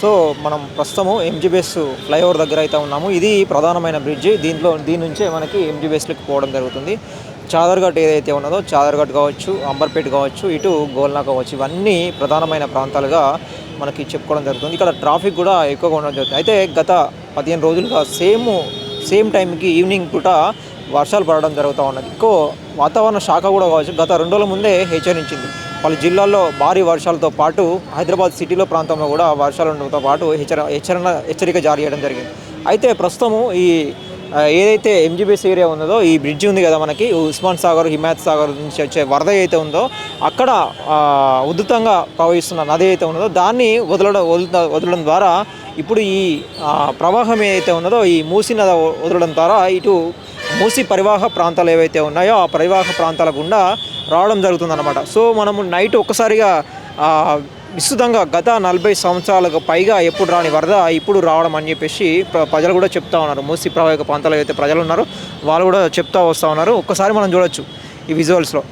So మనం ప్రస్తుతము MGBS flyover దగ్గర అయితే ఉన్నాము. ఇది ప్రధానమైన బ్రిడ్జ్ దీంట్లో దీని నుంచే మనకి ఎంజీబీఎస్లోకి పోవడం జరుగుతుంది. చాదర్ఘట్ ఏదైతే ఉన్నదో చాదర్ఘట్ కావచ్చు అంబర్పేట్ కావచ్చు ఇటు గోల్నా కావచ్చు ఇవన్నీ ప్రధానమైన ప్రాంతాలుగా మనకి చెప్పుకోవడం జరుగుతుంది. ఇక్కడ ట్రాఫిక్ కూడా ఎక్కువగా ఉండడం జరుగుతుంది. అయితే గత పదిహేను రోజులుగా సేమ్ సేమ్ టైంకి ఈవినింగ్ పూట వర్షాలు పడడం జరుగుతూ ఉన్నది. ఎక్కువ వాతావరణ శాఖ కూడా కావచ్చు గత రెండు రోజుల ముందే హెచ్చరించింది. పలు జిల్లాల్లో భారీ వర్షాలతో పాటు హైదరాబాద్ సిటీలో ప్రాంతంలో కూడా వర్షాలు ఉండడంతో పాటు హెచ్చర హెచ్చరణ హెచ్చరిక జారీ చేయడం జరిగింది. అయితే ప్రస్తుతము ఈ ఏదైతే ఎంజీబీఎస్ ఏరియా ఉన్నదో ఈ బ్రిడ్జ్ ఉంది కదా మనకి ఉస్మాన్ సాగర్ హిమాయత్ సాగర్ నుంచి వచ్చే వరద అయితే ఉందో అక్కడ ఉధృతంగా ప్రవహిస్తున్న నది అయితే ఉన్నదో దాన్ని వదలడం వదలడం ద్వారా ఇప్పుడు ఈ ప్రవాహం ఏదైతే ఉన్నదో ఈ మూసి నది వదలడం ద్వారా ఇటు మూసి పరివాహ ప్రాంతాలు ఏవైతే ఉన్నాయో ఆ పరివాహ ప్రాంతాల గుండా రావడం జరుగుతుందన్నమాట. సో మనము నైట్ ఒక్కసారిగా విస్తృతంగా గత నలభై సంవత్సరాలకు పైగా ఎప్పుడు రాని వరద ఇప్పుడు రావడం అని చెప్పేసి ప్ర- ప్రజలు కూడా చెప్తా ఉన్నారు. మూసి ప్రవాహక ప్రాంతాల్లో అయితే ప్రజలు ఉన్నారో. వాళ్ళు కూడా చెప్తా వస్తూ ఉన్నారు. ఒక్కసారి మనం చూడొచ్చు ఈ విజువల్స్లో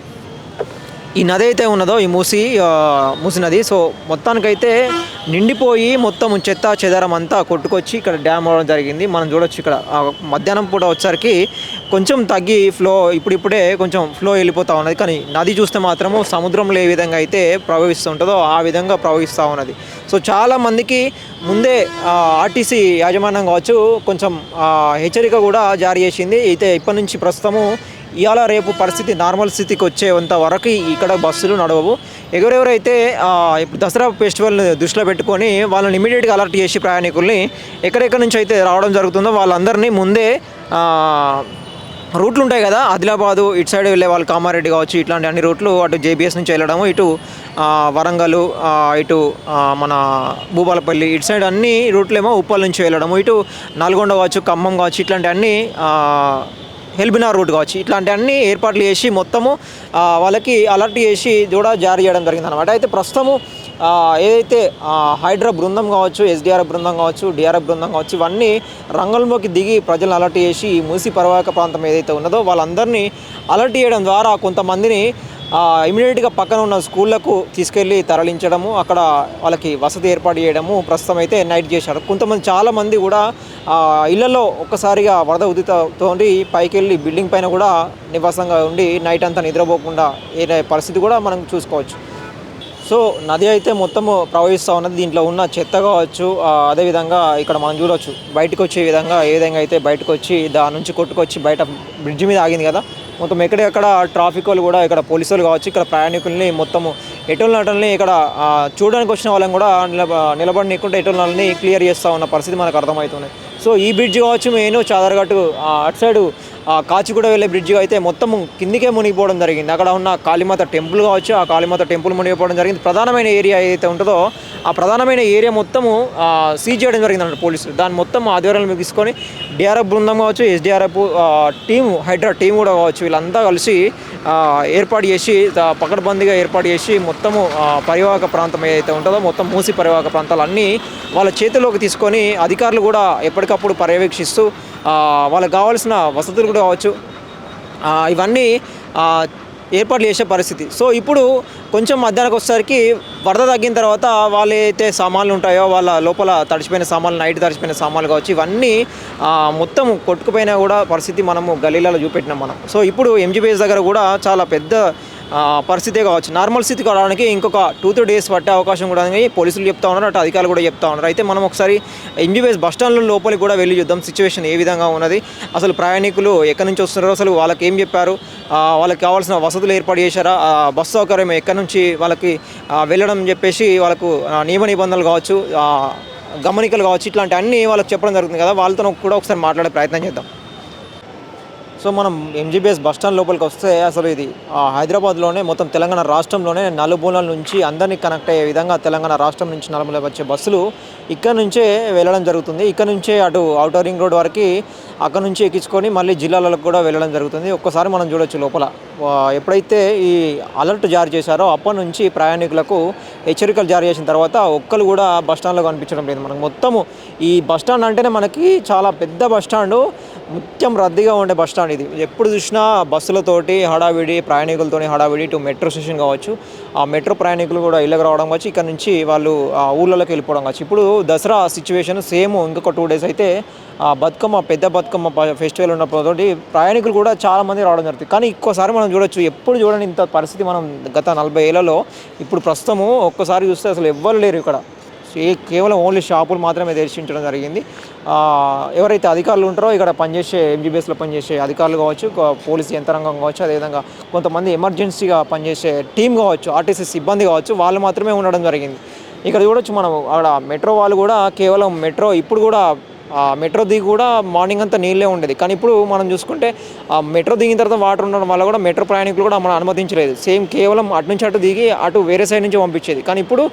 ఈ నది అయితే ఉన్నదో ఈ మూసి మూసి నది. సో మొత్తానికైతే నిండిపోయి మొత్తం చెత్త చెదారం అంతా కొట్టుకొచ్చి ఇక్కడ డ్యామ్ అవడం జరిగింది. మనం చూడొచ్చు ఇక్కడ. మధ్యాహ్నం పూట వచ్చేసరికి కొంచెం తగ్గి ఫ్లో ఇప్పుడిప్పుడే కొంచెం ఫ్లో వెళ్ళిపోతూ ఉన్నది. కానీ నది చూస్తే మాత్రము సముద్రంలో ఏ విధంగా అయితే ప్రవహిస్తుంటుందో ఆ విధంగా ప్రవహిస్తూ ఉన్నది. సో చాలామందికి ముందే ఆర్టీసీ యాజమాన్యం కావచ్చు కొంచెం హెచ్చరిక కూడా జారీ చేసింది. అయితే ఇప్పటి నుంచి ప్రస్తుతము ఇవాళ రేపు పరిస్థితి నార్మల్ స్థితికి వచ్చేంత వరకు ఇక్కడ బస్సులు నడవవు. ఎవరెవరైతే ఇప్పుడు దసరా ఫెస్టివల్ని దృష్టిలో పెట్టుకొని వాళ్ళని ఇమీడియట్గా అలర్ట్ చేసి ప్రయాణికుల్ని ఎక్కడెక్కడి నుంచి అయితే రావడం జరుగుతుందో వాళ్ళందరినీ ముందే రూట్లు ఉంటాయి కదా ఆదిలాబాదు ఇటు సైడ్ వెళ్ళే వాళ్ళు కామారెడ్డి కావచ్చు ఇట్లాంటి అన్ని రూట్లు అటు జేబీఎస్ నుంచి వెళ్ళడము ఇటు వరంగల్ ఇటు మన భూపాలపల్లి ఇటు సైడ్ అన్ని రూట్లేమో ఉప్పల్ నుంచి వెళ్ళడము ఇటు నల్గొండ కావచ్చు ఖమ్మం కావచ్చు ఇట్లాంటి అన్ని హెల్బినార్ రూట్ కావచ్చు. ఇట్లాంటి అన్ని ఏర్పాట్లు చేసి మొత్తము వాళ్ళకి అలర్ట్ చేసి కూడా జారీ చేయడం జరిగింది అనమాట అయితే ప్రస్తుతము ఏదైతే హైడ్రా బృందం కావచ్చు ఎస్డిఆర్ఎఫ్ బృందం కావచ్చు డిఆర్ఎఫ్ బృందం కావచ్చు ఇవన్నీ రంగంలోకి దిగి ప్రజలను అలర్ట్ చేసి ఈ మూసి పర్వాహక ప్రాంతం ఏదైతే ఉన్నదో వాళ్ళందరినీ అలర్ట్ చేయడం ద్వారా కొంతమందిని ఇమీడియట్గా పక్కన ఉన్న స్కూళ్ళకు తీసుకెళ్ళి తరలించడము అక్కడ వాళ్ళకి వసతి ఏర్పాటు చేయడము ప్రస్తుతం అయితే నైట్ చేశారు. కొంతమంది చాలామంది కూడా ఇళ్ళలో ఒక్కసారిగా వరద ఉదితతో పైకి వెళ్ళి బిల్డింగ్ పైన కూడా నివాసంగా ఉండి నైట్ అంతా నిద్రపోకుండా ఏ పరిస్థితి కూడా మనం చూసుకోవచ్చు. సో నది అయితే మొత్తము ప్రవహిస్తూ ఉన్నది. దీంట్లో ఉన్న చెత్త కావచ్చు అదేవిధంగా ఇక్కడ మనం చూడవచ్చు బయటకు వచ్చే విధంగా ఏ విధంగా అయితే బయటకు వచ్చి దాని నుంచి కొట్టుకొచ్చి బయట బ్రిడ్జ్ మీద ఆగింది కదా మొత్తం ఎక్కడెక్కడ ట్రాఫిక్ వాళ్ళు కూడా ఇక్కడ పోలీసులు కావచ్చు ఇక్కడ ప్రయాణికుల్ని మొత్తము ఎటువంటి నటుల్ని ఇక్కడ చూడడానికి వచ్చిన వాళ్ళని కూడా నిలబ నిలబడినకుండా ఎటుల నటుల్ని క్లియర్ చేస్తూ ఉన్న పరిస్థితి మనకు అర్థమవుతుంది. సో ఈ బ్రిడ్జ్ కావచ్చు మెయిన్ చాదరగట్టు అటు సైడు కాచిగూడ వెళ్ళే బ్రిడ్జ్ అయితే మొత్తం కిందికే మునిగిపోవడం జరిగింది. అక్కడ ఉన్న కాళీమాత టెంపుల్ కావచ్చు ఆ కాళీమాత టెంపుల్ మునిగిపోవడం జరిగింది. ప్రధానమైన ఏరియా ఏదైతే ఉంటుందో ఆ ప్రధానమైన ఏరియా మొత్తము సీజ్ చేయడం జరిగింది పోలీసులు. దాన్ని మొత్తం ఆధ్వర్యంలో తీసుకొని డిఆర్ఎఫ్ బృందం కావచ్చు ఎస్డిఆర్ఎఫ్ టీం హైడ్రా టీం కూడా కావచ్చు వీళ్ళంతా కలిసి ఏర్పాటు చేసి పకడ్బందీగా ఏర్పాటు చేసి మొత్తము పరివాహక ప్రాంతం ఏదైతే ఉంటుందో మొత్తం మూసి పరివాహక ప్రాంతాలు అన్నీ వాళ్ళ చేతిలోకి తీసుకొని అధికారులు కూడా ఎప్పటికప్పుడు పర్యవేక్షిస్తూ వాళ్ళకి కావాల్సిన వసతులు కూడా కావచ్చు. ఇవన్నీ ఏర్పాట్లు చేసే పరిస్థితి. సో ఇప్పుడు కొంచెం మధ్యాహ్నానికి వచ్చేసరికి వరద తగ్గిన తర్వాత వాళ్ళు అయితే సామాన్లు ఉంటాయో వాళ్ళ లోపల తడిచిపోయిన సామాన్లు నైట్ తడిచిపోయిన సామాన్లు కావచ్చు ఇవన్నీ మొత్తం కొట్టుకుపోయినా కూడా పరిస్థితి మనము గలీలలో చూపెట్టినాం మనం. సో ఇప్పుడు ఎంజీబీఎస్ దగ్గర కూడా చాలా పెద్ద పరిస్థితే కావచ్చు. నార్మల్ స్థితికి రావడానికి ఇంకొక టూ త్రీ డేస్ పట్టే అవకాశం కూడా ఉంది. పోలీసులు చెప్తా ఉన్నారు అటు అధికారులు కూడా చెప్తా ఉన్నారు. అయితే మనం ఒకసారి ఎంజీబీఎస్ బస్ స్టాండ్ల లోపలికి కూడా వెళ్ళి చూద్దాం సిచ్యువేషన్ ఏ విధంగా ఉన్నది. అసలు ప్రయాణికులు ఎక్కడి నుంచి వస్తున్నారో? అసలు వాళ్ళకి ఏం చెప్పారు? వాళ్ళకి కావాల్సిన వసతులు ఏర్పాటు చేశారా? బస్ సౌకర్యం ఎక్కడి నుంచి వాళ్ళకి వెళ్ళడం చెప్పేసి వాళ్ళకు నియమ నిబంధనలు కావచ్చు గమనికలు కావచ్చు ఇట్లాంటి అన్నీ వాళ్ళకి చెప్పడం జరుగుతుంది కదా. వాళ్ళతో కూడా ఒకసారి మాట్లాడే ప్రయత్నం చేద్దాం. సో మనం ఎంజీబీఎస్ బస్ స్టాండ్ లోపలికి వస్తే అసలు ఇది ఆ, హైదరాబాద్లోనే మొత్తం తెలంగాణ రాష్ట్రంలోనే నలుమూలల నుంచి అందరినీ కనెక్ట్ అయ్యే విధంగా తెలంగాణ రాష్ట్రం నుంచి నలుమూల వచ్చే బస్సులు ఇక్కడ నుంచే వెళ్ళడం జరుగుతుంది. ఇక్కడ నుంచే అటు అవుటర్ రింగ్ రోడ్ వరకు అక్కడ నుంచి ఎక్కించుకొని మళ్ళీ జిల్లాలకు కూడా వెళ్ళడం జరుగుతుంది. ఒక్కసారి మనం చూడొచ్చు లోపల. ఎప్పుడైతే ఈ అలర్ట్ జారీ చేశారో అప్పటి నుంచి ప్రయాణికులకు హెచ్చరికలు జారీ చేసిన తర్వాత ఒక్కరు కూడా బస్ స్టాండ్లో కనిపించడం లేదు. మనకు మొత్తము ఈ బస్ స్టాండ్ అంటేనే మనకి చాలా పెద్ద బస్ స్టాండ్. ముత్యం రద్దీగా ఉండే బస్ స్టాండ్ ఇది. ఎప్పుడు చూసినా బస్సులతోటి హడావిడి ప్రయాణికులతోని హడావిడి టు మెట్రో స్టేషన్ కావచ్చు. ఆ మెట్రో ప్రయాణికులు కూడా ఇళ్ళకి రావడం కావచ్చు ఇక్కడ నుంచి వాళ్ళు ఆ ఊళ్ళలోకి వెళ్ళిపోవడం కావచ్చు. ఇప్పుడు దసరా సిచ్యువేషన్ సేమ్ ఇంకొక టూ డేస్ అయితే ఆ బతుకమ్మ పెద్ద బతుకమ్మ ఫెస్టివల్ ఉన్నప్పుడు ప్రయాణికులు కూడా చాలా మంది రావడం జరుగుతుంది. కానీ ఒక్కోసారి మనం చూడొచ్చు ఎప్పుడు చూడని ఇంత పరిస్థితి మనం గత నలభై ఏళ్ళలో ఇప్పుడు ప్రస్తుతము ఒక్కసారి చూస్తే అసలు ఎవ్వరు లేరు ఇక్కడ. కేవలం ఓన్లీ షాపులు మాత్రమే తెరిచి ఉంచడం జరిగింది ఎవరైతే అధికారులు ఉంటారో ఇక్కడ పనిచేసే ఎంజీబీఎస్లో పనిచేసే అధికారులు కావచ్చు పోలీస్ యంత్రాంగం కావచ్చు అదేవిధంగా కొంతమంది ఎమర్జెన్సీగా పనిచేసే టీం కావచ్చు ఆర్టీసీ సిబ్బంది కావచ్చు వాళ్ళు మాత్రమే ఉండడం జరిగింది. ఇక్కడ చూడొచ్చు మనం అక్కడ మెట్రో వాళ్ళు కూడా కేవలం మెట్రో ఇప్పుడు కూడా మెట్రో దిగి కూడా మార్నింగ్ అంతా నీళ్ళే ఉండేది. కానీ ఇప్పుడు మనం చూసుకుంటే ఆ మెట్రో దిగిన తర్వాత వాటర్ ఉండడం వల్ల కూడా మెట్రో ప్రయాణికులు కూడా మనం అనుమతించలేదు. సేమ్ కేవలం అటు నుంచి అటు దిగి అటు వేరే సైడ్ నుంచి పంపించేది. కానీ ఇప్పుడు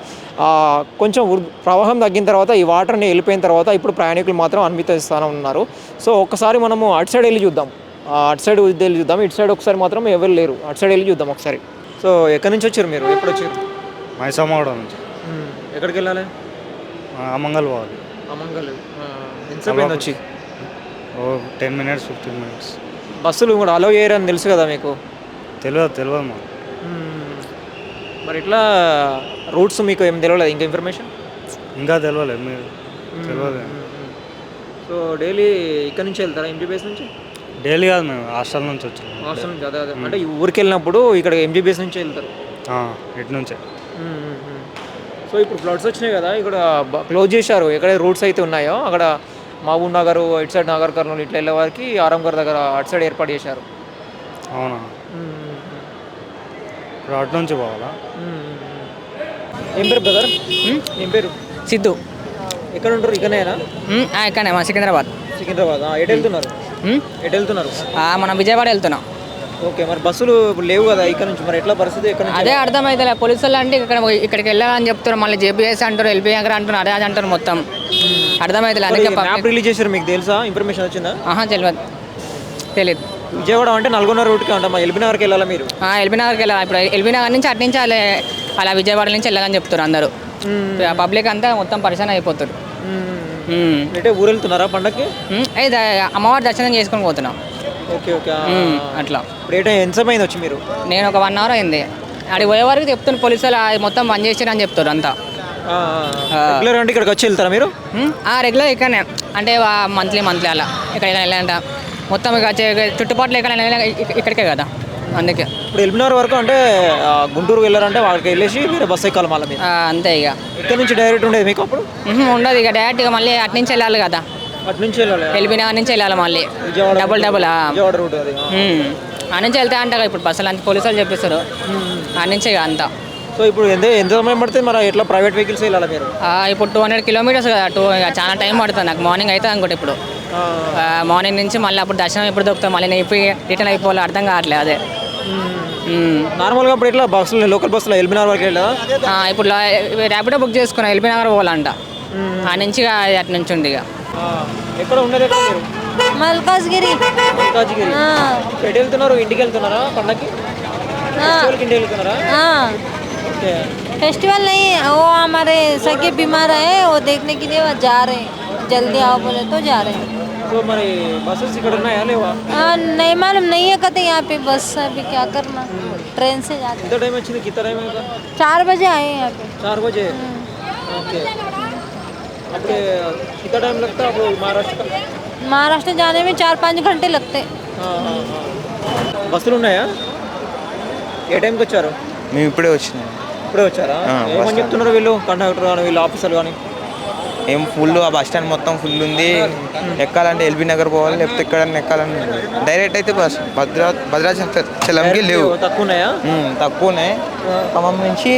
కొంచెం ప్రవాహం తగ్గిన తర్వాత ఈ వాటర్ని వెళ్ళిపోయిన తర్వాత ఇప్పుడు ప్రయాణికులు మాత్రం అనుమతిస్తానే ఉన్నారు. సో ఒక్కసారి మనము అటు సైడ్ వెళ్ళి చూద్దాం. అటు సైడ్ వెళ్ళి చూద్దాం. ఇటు సైడ్ ఒకసారి మాత్రం ఎవరు లేరు. అటు సైడ్ వెళ్ళి చూద్దాం ఒకసారి. సో ఎక్కడి నుంచి వచ్చారు మీరు? ఎప్పుడు వచ్చారు? మైసమ్మగూడ నుంచి. ఎక్కడికి వెళ్ళాలి? అమంగల్ పోవాలి ఎంతసేపు వచ్చి? ఓ టెన్ మినిట్స్ ఫిఫ్టీన్ మినిట్స్ బస్సులు కూడా అలో చేయరని తెలుసు కదా మీకు? తెలియదు తెలియదు మాకు. మరి ఇట్లా రూట్స్ మీకు ఏం తెలియలేదు ఇంకా ఇన్ఫర్మేషన్ ఇంకా తెలియలేదు మీరు తెలియదు సో డైలీ ఇక్కడ నుంచి వెళ్తారా? ఎంజీబీఎస్ నుంచి? డైలీ కాదు మేము హాస్టల్ నుంచి వచ్చాము. హాస్టల్ నుంచి అదే అదే. అంటే ఈ ఊరికి వెళ్ళినప్పుడు ఇక్కడ ఎంజీబీఎస్ నుంచి వెళ్తారు. ఇటు నుంచే. సో ఇప్పుడు ఫ్లడ్స్ వచ్చినాయి కదా ఇక్కడ క్లోజ్ చేశారు. ఎక్కడ రూట్స్ అయితే ఉన్నాయో అక్కడ మహబూబ్ నగర్ ఇటు సైడ్ నగర్ కర్నూలు ఇట్లా వెళ్ళే వారికి ఆరంగర్ దగ్గర అటు సైడ్ ఏర్పాటు చేశారు. అవునా? ఇప్పుడు అటు నుంచి పోవాలా? ఏం పేరు బ్రదర్ ఏం పేరు? సిద్ధు. ఎక్కడ ఉంటారు? ఇక్కడనేనా? ఇక్కడనే మా సికింద్రాబాద్. సికింద్రాబాద్. ఆ, ఎటు వెళ్తున్నారు? ఎటు వెళ్తున్నారు? ఆ, మనం విజయవాడ వెళ్తున్నాం. ఓకే మరి బస్సులు ఇప్పుడు లేవు కదా ఇక్కడ నుంచి మరి ఎట్లా పరిస్థితి అదే అర్థమైతే పోలీసులు అంటే ఇక్కడ ఇక్కడికి వెళ్ళాలని చెప్తారు మళ్ళీ జేబీఎస్ అంటారు ఎల్బీ నగర్ అంటారు అదే అది అంటారు మొత్తం. అర్థమైతే అందుకే మ్యాప్ రిలీజ్ చేశారు మీకు తెలుసా? ఇన్ఫర్మేషన్ వచ్చిందా? ఆహా తెలియదు తెలియదు విజయవాడ అంటే నల్గొండ రూట్కి ఉంటాం ఎల్బీ నగర్కి వెళ్ళాలా మీరు? ఎల్బీ నగర్కి వెళ్ళాలి? ఇప్పుడు ఎల్బీ నగర్ నుంచి అటు నుంచి అలా అలా విజయవాడ నుంచి వెళ్ళాలని చెప్తారు అందరూ. పబ్లిక్ అంతా మొత్తం పరిశాన్ అయిపోతారు. మ్. అంటే ఊరు వెళ్తున్నారా ద- అమ్మవారి దర్శనం చేసుకొని పోతున్నాం. Okay okay. అట్లా. ఇప్పుడు ఏ టైం ఎంత సమయం వచ్చి మీరు? నేను ఒక వన్ అవర్ అయింది. అడిగి పోయే వరకు చెప్తున్న పోలీసులు "ఆ, మొత్తం బంద్ చేసారు అని చెప్తారు అంతా. రెగ్యులర్ అంటే ఇక్కడికి వచ్చి వెళ్తారా మీరు? ఆ రెగ్యులర్ ఇక్కడనే. అంటే మంత్లీ మంత్లీ అలా. ఇక్కడ వెళ్ళాలంట. మొత్తం ఇక చే- చుట్టుపక్కల ఎక్కడ ఇక్కడికే కదా. అందుకే. ఇప్పుడు నగర్ వరకు అంటే ఆ, గుంటూరు వెళ్ళారంటే వాళ్ళకి వెళ్ళేసి వేరే బస్ ఎక్కాలి మళ్ళీ మీరు. ఆ, అంతే ఇక. ఇక్కడ నుంచి డైరెక్ట్ ఉండేది మీకు అప్పుడు? ఉండదు ఇక. డైరెక్ట్ ఇక మళ్ళీ అటు నుంచి వెళ్ళాలి కదా. అటు నుంచి వెళ్ళాలి. ఎల్బీ నగర్ నుంచి వెళ్ళాలి మళ్ళీ. Vijayawada double double. Vijayawada route అది. ఆ. హ్మ్. ఆ నుంచి వెళ్తా అంట ఇప్పుడు బస్సులు అంత పోలీసులు చెప్పిస్తారు ఆ నుంచి ఇక అంతా. సో ఇప్పుడు ఎంత ఎంత సమయం పడుతుంది మరి ఎట్లా ప్రైవేట్ వెహికల్స్ వెళ్ళాలి మీరు? ఇప్పుడు టూ హండ్రెడ్ కిలోమీటర్స్ కదా టూ ఇక చాలా టైం పడుతుంది. నాకు మార్నింగ్ అయితే అనుకుంటే ఇప్పుడు. మార్నింగ్ నుంచి మళ్ళీ అప్పుడు దర్శనం ఎప్పుడు దొరుకుతాం మళ్ళీ నేను ఇప్పుడు రిటర్న్ అయిపోవాలి అర్థం కావట్లేదు అదే. నార్మల్గా ఇప్పుడు ఎట్లా బస్సులు లోకల్ బస్సులో ఎల్బీ నగర్ వరకు వెళ్ళదా ఆ, ఇప్పుడు ర్యాపిడో బుక్ చేసుకున్నా ఎల్బీ నగర్ పోవాలంట ఆ నుంచి అటు నుంచి ఉంది ఇక. ఎక్కడ ఉండేది మల్కాజ్గిరి మల్కాజ్గిరి ఎటు వెళ్తున్నారు ఇంటికి వెళ్తున్నారా పండగకి ఫెస్టివల్కి ఇంటికి వెళ్తున్నారా ఓకే फेस्टिवल नहीं वो हमारे सगे बीमार है वो देखने के लिए वो जा रहे हैं जल्दी आओ बोले तो जा रहे हैं సో మరి బస్సెస్ ఇక్కడ ఉన్నాయా లేవా हाँ नहीं मालूम नहीं है कहते यहाँ पे बस अभी क्या करना ट्रेन से जाते ఎంత టైం వచ్చింది కింద టైం అయిందా चार बजे आए हैं यहाँ पे चार बजे ओके అప్పుడే कितना टाइम लगता है आपको महाराष्ट्र का महाराष्ट्र जाने में चार पाँच घंटे लगते हैं బస్సులు ఉన్నాయా ఏ టైంకి వచ్చారు మేము ఇప్పుడే వచ్చినాం ఇప్పుడే వచ్చారా ఆ, ఏమని చెప్తున్నారు వీళ్ళు కండక్టర్ కానీ వీళ్ళు ఆఫీసర్లు కానీ ఏం ఫుల్ ఆ బస్ స్టాండ్ మొత్తం ఫుల్ ఉంది ఎక్కాలంటే ఎల్బీ నగర్ పోవాలి లేకపోతే ఎక్కడన్నా ఎక్కాలని ఉంది. డైరెక్ట్ అయితే బస్ భద్రా భద్రాచలంకి లేవు తక్కువ ఉన్నాయా ఉమ్, తక్కువ ఉన్నాయి ఖమ్మం నుంచి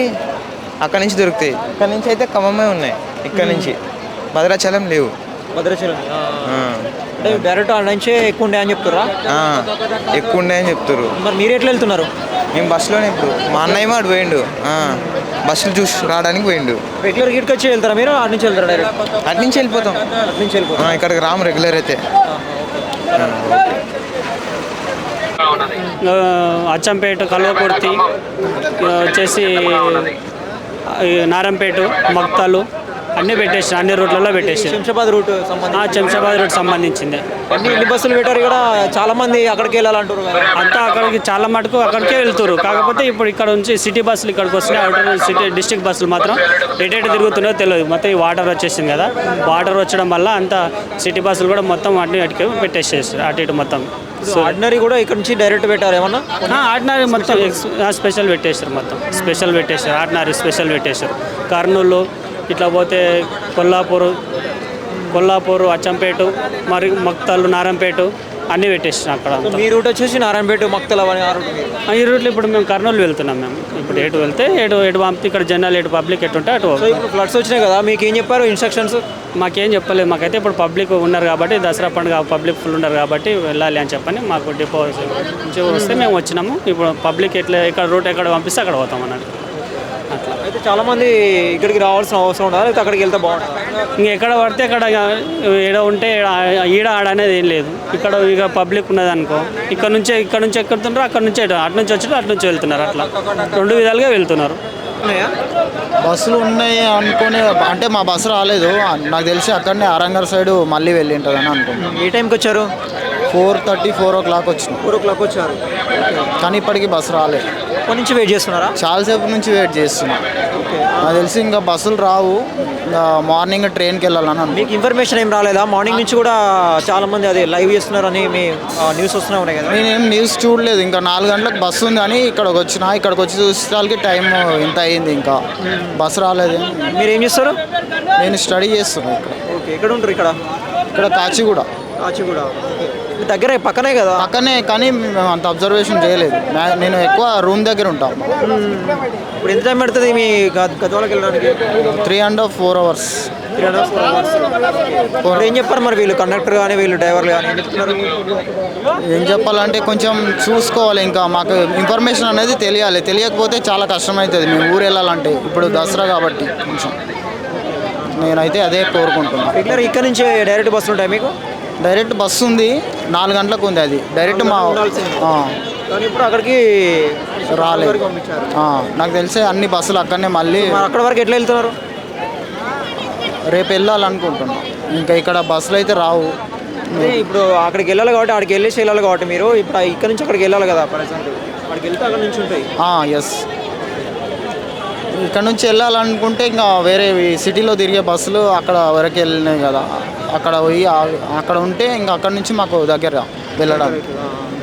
అక్కడ నుంచి దొరుకుతాయి ఇక్కడ నుంచి అయితే ఖమ్మమే ఉన్నాయి ఇక్కడ నుంచి భద్రాచలం లేవు భద్రాచలం. అంటే డైరెక్ట్ ఆడ నుంచే ఎక్కువ ఉండే అని చెప్తారా ఎక్కువ ఉన్నాయని చెప్తారు మరి మీరు ఎట్లా వెళ్తున్నారు? మేము బస్సులోనే ఇప్పుడు. మా అన్నయ్య అటు పోయిండు. బస్సులు చూసి రావడానికి పోయిండు. రెగ్యులర్ గిట్కి వచ్చి వెళ్తారా మీరు? ఆడ నుంచి వెళ్తారా డైరెక్ట్ అటు నుంచి వెళ్ళిపోతాం. అటు నుంచి వెళ్ళిపోతారు? ఆ, ఇక్కడికి రాము రెగ్యులర్ అయితే. అచ్చంపేట కల్వకుర్తి వచ్చేసి నారంపేట మక్తాలు అన్నీ పెట్టేసి అన్ని రూట్లలో పెట్టేసి. శంషాబాద్ రూట్ శంషాబాద్ రూట్ సంబంధించింది. ఎన్ని ఎన్ని బస్సులు పెట్టారు ఇక్కడ? చాలా మంది అక్కడికి వెళ్ళాలంటారు అంతా అక్కడికి చాలా మటుకు అక్కడికే వెళ్తారు. కాకపోతే ఇప్పుడు ఇక్కడ నుంచి సిటీ బస్సులు ఇక్కడికి వస్తున్నాయి. అవుటర్ సిటీ డిస్ట్రిక్ట్ బస్సులు మాత్రం ఎటు ఎటు తిరుగుతున్నాయో తెలియదు. మొత్తం ఈ వాటర్ వచ్చేసింది కదా. వాటర్ వచ్చడం వల్ల అంతా సిటీ బస్సులు కూడా మొత్తం అటు అటుకే పెట్టేసేసారు అటు ఇటు మొత్తం. ఆర్డినరీ కూడా ఇక్కడ నుంచి డైరెక్ట్ పెట్టారు ఏమన్నా? ఆర్డినరీ మొత్తం స్పెషల్ పెట్టేశారు మొత్తం. స్పెషల్ పెట్టేశారు. ఆర్డినరీ స్పెషల్ పెట్టేశారు. కర్నూలు ఇట్లా పోతే కొల్లాపూర్ కొల్లాపూర్ అచ్చంపేట మరి మక్తలు నారంపేట అన్నీ పెట్టేసారు అక్కడ. మీ రూట్ వచ్చేసి నారాయణపేట మక్తల ఈ రూట్లో ఇప్పుడు మేము కర్నూలు వెళ్తున్నాం మేము. ఇప్పుడు ఎటు వెళ్తే ఎటు ఎటు పంపితే ఇక్కడ జనాలు ఎటు పబ్లిక్ ఎటు ఉంటే అటు ఫ్లడ్స్ వచ్చినాయి కదా మీకు ఏం చెప్పారు ఇన్స్ట్రక్షన్స్? మాకేం చెప్పలేదు. మాకైతే ఇప్పుడు పబ్లిక్ ఉన్నారు కాబట్టి దసరా పండుగ పబ్లిక్ ఫుల్ ఉన్నారు కాబట్టి వెళ్ళాలి అని చెప్పని మాకు డిపో నుంచి వస్తే మేము వచ్చినాము. ఇప్పుడు పబ్లిక్ ఎట్లా ఎక్కడ రూట్ ఎక్కడ పంపిస్తే అక్కడ పోతాం అన్నట్టు. అట్లా అయితే చాలా మంది ఇక్కడికి రావాల్సిన అవసరం ఉండదా లేకపోతే అక్కడికి వెళ్తే బాగుంటుంది? ఇంక ఎక్కడ పడితే అక్కడ ఈడ ఉంటే ఈడ- ఆడ అనేది ఏం లేదు. ఇక్కడ ఇక పబ్లిక్ ఉన్నది అనుకో. ఇక్కడ నుంచే ఇక్కడ నుంచి ఎక్కుతుంటారు అక్కడ నుంచి అటు అటు నుంచి వచ్చి అటు నుంచి వెళ్తున్నారు అట్లా. రెండు విధాలుగా వెళ్తున్నారు. బస్సులు ఉన్నాయి అనుకుని అంటే మా బస్సు రాలేదు. నాకు తెలిసి అక్కడనే అరంగర్ సైడ్ మళ్ళీ వెళ్ళి ఉంటుందని అనుకుంటున్నాను ఏ టైంకి వచ్చారు? Four thirty four o'clock వచ్చినాం. ఫోర్ ఓ క్లాక్ వచ్చారు. కానీ ఇప్పటికీ బస్సు రాలేదు. ఎప్పటి నుంచి వెయిట్ చేస్తున్నారా? చాలాసేపు నుంచి వెయిట్ చేస్తున్నా. నాకు తెలిసి ఇంకా బస్సులు రావు. మార్నింగ్ ట్రైన్కి వెళ్ళాలని మీకు ఇన్ఫర్మేషన్ ఏం రాలేదా? మార్నింగ్ నుంచి కూడా చాలా మంది అదే లైవ్ చేస్తున్నారని మీ న్యూస్ వస్తూనే ఉన్నాయి కదా? నేనేం న్యూస్ చూడలేదు. ఇంకా నాలుగు గంటలకు బస్సు ఉంది అని ఇక్కడికి వచ్చిన ఇక్కడికి వచ్చి చూసేసరికి టైం ఇంత అయింది ఇంకా. బస్సు రాలేదు. మీరు ఏం చేస్తారు? నేను స్టడీ చేస్తున్నా ఇక్కడ. ఓకే ఎక్కడ ఉంటారు ఇక్కడ? ఇక్కడ కాచిగూడ. కాచిగూడ. దగ్గరే పక్కనే కదా? పక్కనే కానీ మేము అంత అబ్జర్వేషన్ చేయలేదు. నేను ఎక్కువ రూమ్ దగ్గర ఉంటాను ఇప్పుడు ఎంత టైం పడుతుంది మీ గద్వాలకి వెళ్ళడానికి? Three and half four hours three and half four hours ఏం చెప్పారు మరి వీళ్ళు? కండక్టర్ కానీ వీళ్ళు డ్రైవర్లు కానీ ఏం చెప్పాలంటే కొంచెం చూసుకోవాలి ఇంకా. మాకు ఇన్ఫర్మేషన్ అనేది తెలియాలి. తెలియకపోతే చాలా కష్టమవుతుంది మేము ఊరు వెళ్ళాలంటే. ఇప్పుడు దసరా కాబట్టి కొంచెం. నేనైతే అదే కోరుకుంటున్నాను రెగ్యులర్ ఇక్కడ నుంచి డైరెక్ట్ బస్సులు ఉంటాయి మీకు? డైరెక్ట్ బస్సు ఉంది. నాలుగు గంటలకు ఉంది అది. డైరెక్ట్ మా ఇప్పుడు అక్కడికి రాలేదు. నాకు తెలిసే అన్ని బస్సులు అక్కడనే మళ్ళీ అక్కడ వరకు ఎట్లా వెళ్తున్నారు? రేపు వెళ్ళాలనుకుంటున్నాం. ఇంకా ఇక్కడ బస్సులు అయితే రావు. ఇప్పుడు అక్కడికి వెళ్ళాలి కాబట్టి అక్కడికి వెళ్ళేసి వెళ్ళాలి కాబట్టి మీరు ఇప్పుడు ఇక్కడ నుంచి అక్కడికి వెళ్ళాలి కదా అక్కడికి వెళ్తే అక్కడ నుంచి ఉంటాయి. ఎస్ ఇక్కడ నుంచి వెళ్ళాలనుకుంటే ఇంకా వేరే సిటీలో తిరిగే బస్సులు అక్కడ వరకు వెళ్ళినాయి కదా. అక్కడ పోయి అక్కడ ఉంటే ఇంకా అక్కడ నుంచి మాకు దగ్గర వెళ్ళడానికి